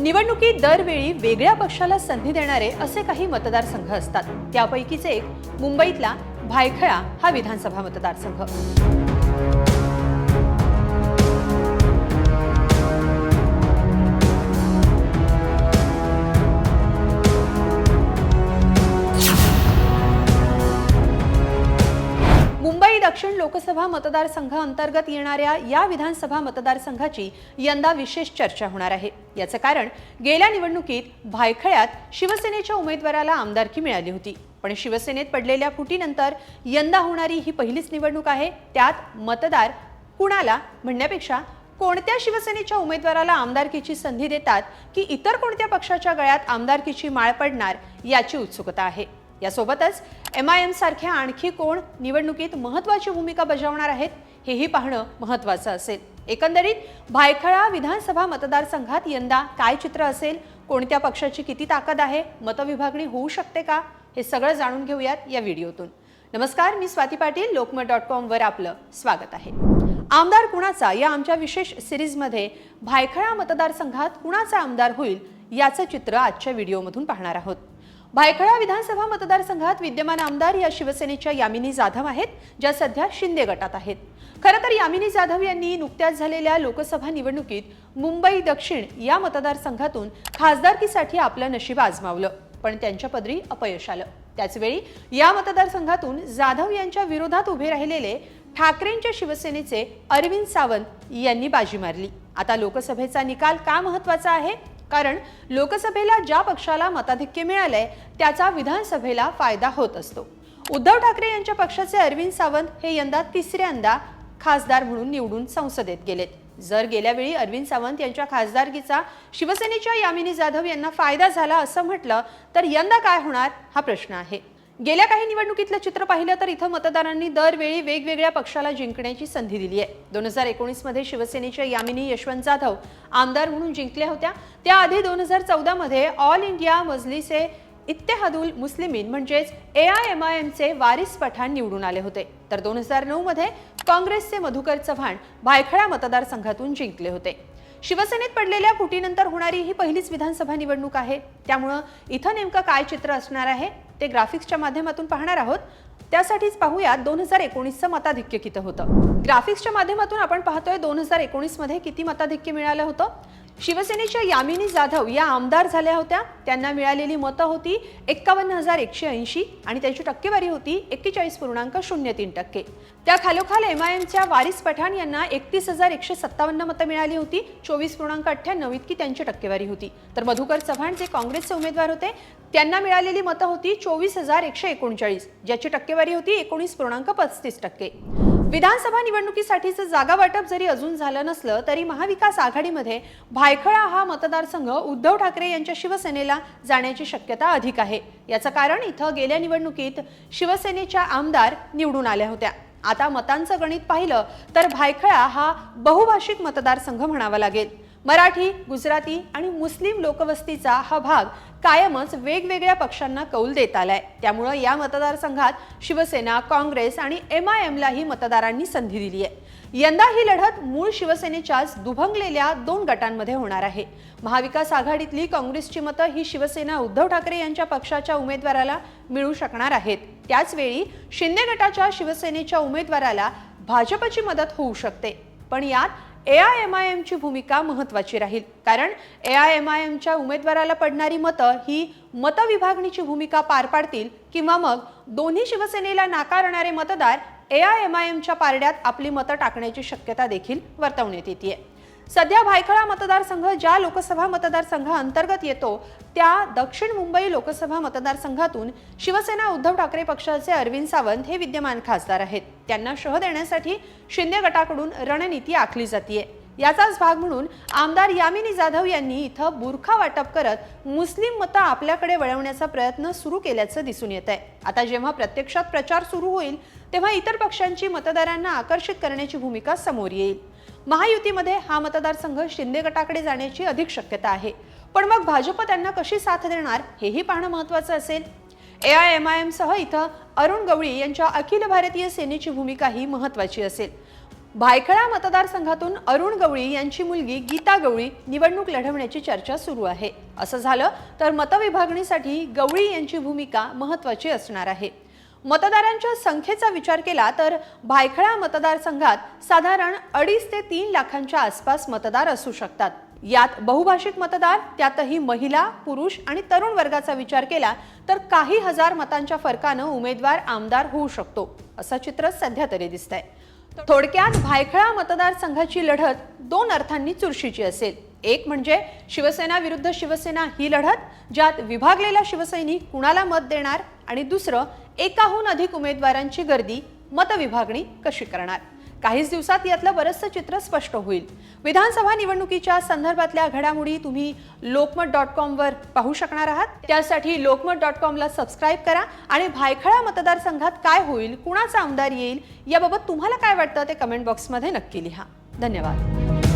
निवडणुकीत दरवेळी वेगळ्या पक्षाला संधी देणारे असे काही मतदारसंघ असतात. त्यापैकीच एक मुंबईतला भायखळा हा विधानसभा मतदारसंघ. मुंबई दक्षिण लोकसभा मतदारसंघ अंतर्गत येणाऱ्या या विधानसभा मतदारसंघाची यंदा विशेष चर्चा होणार आहे. याचं कारण गेल्या निवडणुकीत भायखळ्यात शिवसेनेच्या उमेदवाराला आमदारकी मिळाली होती. पण शिवसेनेत पडलेल्या फुटीनंतर यंदा होणारी ही पहिलीच निवडणूक आहे. त्यात मतदार कुणाला म्हणण्यापेक्षा कोणत्या शिवसेनेच्या उमेदवाराला आमदारकीची संधी देतात की इतर कोणत्या पक्षाच्या गळ्यात आमदारकीची माळ पडणार याची उत्सुकता आहे. यासोबतच एम आय एम सारख्या आणखी कोण निवडणुकीत महत्वाची भूमिका बजावणार आहेत हेही पाहणं महत्वाचं असेल. एकंदरीत भायखळा विधानसभा मतदारसंघात यंदा काय चित्र असेल कोणत्या पक्षाची किती ताकद आहे मतविभागणी होऊ शकते का हे सगळं जाणून घेऊयात या व्हिडिओतून. नमस्कार मी स्वाती पाटील लोकमत डॉट कॉमवर आपलं स्वागत आहे. आमदार कुणाचा या आमच्या विशेष सिरीजमध्ये भायखळा मतदारसंघात कुणाचा आमदार होईल याचं चित्र आजच्या व्हिडिओमधून पाहणार आहोत. भायखळा विधानसभा मतदारसंघात विद्यमान आमदार या शिवसेनेच्या यामिनी जाधव आहेत ज्या सध्या शिंदे गटात आहेत. खरं तर यामिनी जाधव यांनी नुकत्याच झालेल्या लोकसभा निवडणुकीत मुंबई दक्षिण या मतदारसंघातून खासदारकीसाठी आपलं नशीब आजमावलं पण त्यांच्या पदरी अपयश आलं. त्याचवेळी या मतदारसंघातून जाधव यांच्या विरोधात उभे राहिलेले ठाकरेंच्या शिवसेनेचे अरविंद सावंत यांनी बाजी मारली. आता लोकसभेचा निकाल का महत्त्वाचा आहे? कारण लोकसभेला ज्या पक्षाला मताधिक्य मिळालंय त्याचा विधानसभेला फायदा होत असतो. उद्धव ठाकरे यांच्या पक्षाचे अरविंद सावंत हे यंदा तिसऱ्यांदा खासदार म्हणून निवडून संसदेत गेलेत. जर गेल्या वेळी अरविंद सावंत यांच्या खासदारकीचा शिवसेनेच्या यामिनी जाधव यांना फायदा झाला असं म्हटलं तर यंदा काय होणार हा प्रश्न आहे. गेल्या काही निवडणुकीतलं चित्र पाहिलं तर इथं मतदारांनी दरवेळी वेगवेगळ्या पक्षाला जिंकण्याची संधी दिली आहे दोन हजार एकोणीसमध्ये शिवसेनेच्या यामिनी यशवंत जाधव आमदार म्हणून जिंकल्या होत्या. त्याआधी दोन हजार चौदामध्ये ऑल इंडिया मजलिसे इत्तेहादुल मुस्लिमीन म्हणजेच ए आय एम आय एमचे वारिस पठाण निवडून आले होते. तर दोन हजार नऊमध्ये काँग्रेसचे मधुकर चव्हाण भायखळा मतदारसंघातून जिंकले होते. शिवसेनेत पडलेल्या फुटीनंतर होणारी ही पहिलीच विधानसभा निवडणूक आहे. त्यामुळं इथं नेमकं काय चित्र असणार आहे? ते ग्राफिक्सच्या माध्यमातून पाहणार आहोत. त्यासाठीच पाहूयात दोन हजार एकोणीसचं मताधिक्य किती होतं. ग्राफिक्सच्या माध्यमातून आपण पाहतोय दोन हजार एकोणीसमध्ये किती मताधिक्य मिळालं होतं. शिवसेनेच्या यामिनी जाधव या आमदार झाल्या होत्या. त्यांना मिळालेली मतं होती एक्कावन्न हजार एकशे ऐंशी आणि त्यांची टक्केवारी होती एक्केचाळीस पूर्णांक शून्य तीन टक्के. त्या खालोखाल एम आय एमच्या वारिस पठाण यांना एकतीस हजार एकशे सत्तावन्न मतं मिळाली होती. चोवीस पूर्णांक अठ्ठ्याण्णव इतकी त्यांची टक्केवारी होती. तर मधुकर चव्हाण जे काँग्रेसचे उमेदवार होते त्यांना मिळालेली मतं होती चोवीस हजार एकशे एकोणचाळीस ज्याची टक्केवारी होती एकोणीस पूर्णांक पस्तीस टक्के. विधानसभा निवडणुकीसाठीचं जागा वाटप जरी अजून झालं नसलं तरी महाविकास आघाडीमध्ये भायखळा हा मतदारसंघ उद्धव ठाकरे यांच्या शिवसेनेला जाण्याची शक्यता अधिक आहे. याचं कारण इथं गेल्या निवडणुकीत शिवसेनेच्या आमदार निवडून आल्या होत्या. आता मतांचं गणित पाहिलं तर भायखळा हा बहुभाषिक मतदारसंघ म्हणावा लागेल. मराठी गुजराती आणि मुस्लिम लोकवस्तीचा हा भाग कायमच वेगवेगळ्या पक्षांना कौल देत आलाय. त्यामुळं या मतदारसंघात शिवसेना काँग्रेस आणि एम आय एमलाही मतदारांनी संधी दिली आहे. यंदा ही लढत मूळ शिवसेनेच्याच दुभंगलेल्या दोन गटांमध्ये होणार आहे. महाविकास आघाडीतली काँग्रेसची मतं ही शिवसेना उद्धव ठाकरे यांच्या पक्षाच्या उमेदवाराला मिळू शकणार आहेत. त्याचवेळी शिंदे गटाच्या शिवसेनेच्या उमेदवाराला भाजपची मदत होऊ शकते. पण यात ए आय एम आय एमची भूमिका महत्त्वाची राहील. कारण ए आय एम आय एमच्या उमेदवाराला पडणारी मतं ही मतविभागणीची भूमिका पार पाडतील किंवा मग दोन्ही शिवसेनेला नाकारणारे मतदार ए आय एम आय एमच्या पारड्यात आपली मतं टाकण्याची शक्यता देखील वर्तवण्यात येते सध्या भायखळा मतदारसंघ ज्या लोकसभा मतदारसंघाअंतर्गत येतो त्या दक्षिण मुंबई लोकसभा मतदारसंघातून शिवसेना उद्धव ठाकरे पक्षाचे अरविंद सावंत हे विद्यमान खासदार आहेत. त्यांना शह देण्यासाठी शिंदे गटाकडून रणनीती आखली जाते याचाच भाग म्हणून आमदार यामिनी जाधव यांनी इथं बुरखा वाटप करत मुस्लिम मतं आपल्याकडे वळवण्याचा प्रयत्न सुरू केल्याचं दिसून येत आहे आता जेव्हा प्रत्यक्षात प्रचार सुरू होईल तेव्हा इतर पक्षांची मतदारांना आकर्षित करण्याची भूमिका समोर येईल. महायुतीमध्ये हा मतदारसंघ शिंदे गटाकडे जाण्याची अधिक शक्यता आहे. पण मग भाजप त्यांना कशी साथ देणार हेही पाहणं महत्वाचं असेल. A I M I M सह इथं अरुण गवळी यांच्या अखिल भारतीय सेनेची भूमिका ही महत्वाची असेल. भायखळा मतदारसंघातून अरुण गवळी यांची मुलगी गीता गवळी निवडणूक लढवण्याची चर्चा सुरू आहे. असं झालं तर मतविभागणीसाठी गवळी यांची भूमिका महत्वाची असणार आहे. मतदारांच्या संख्येचा विचार केला तर भायखळा मतदारसंघात साधारण अडीच ते तीन लाखांच्या आसपास मतदार असू शकतात. यात बहुभाषिक मतदार त्यातही महिला पुरुष आणि तरुण वर्गाचा विचार केला तर काही हजार मतांच्या फरकानं उमेदवार आमदार होऊ शकतो असं चित्र सध्या तरी दिसतंय. थोडक्यात भायखळा मतदारसंघाची लढत दोन अर्थांनी चुरशीची असेल. एक म्हणजे शिवसेना विरुद्ध शिवसेना ही लढत ज्यात विभागलेला शिवसैनिक कुणाला मत देणार आणि दुसरं एकाहून अधिक उमेदवारांची गर्दी मतविभागणी कशी करणार? काहीच दिवसात यातलं बरंचसं चित्र स्पष्ट होईल. विधानसभा निवडणुकीच्या संदर्भातल्या घडामोडी तुम्ही लोकमत डॉट कॉमवर पाहू शकणार आहात. त्यासाठी लोकमत डॉट कॉमला सबस्क्राईब करा आणि भायखळा मतदारसंघात काय होईल कुणाचा आमदार येईल याबाबत तुम्हाला काय वाटतं ते कमेंट बॉक्समध्ये नक्की लिहा. धन्यवाद.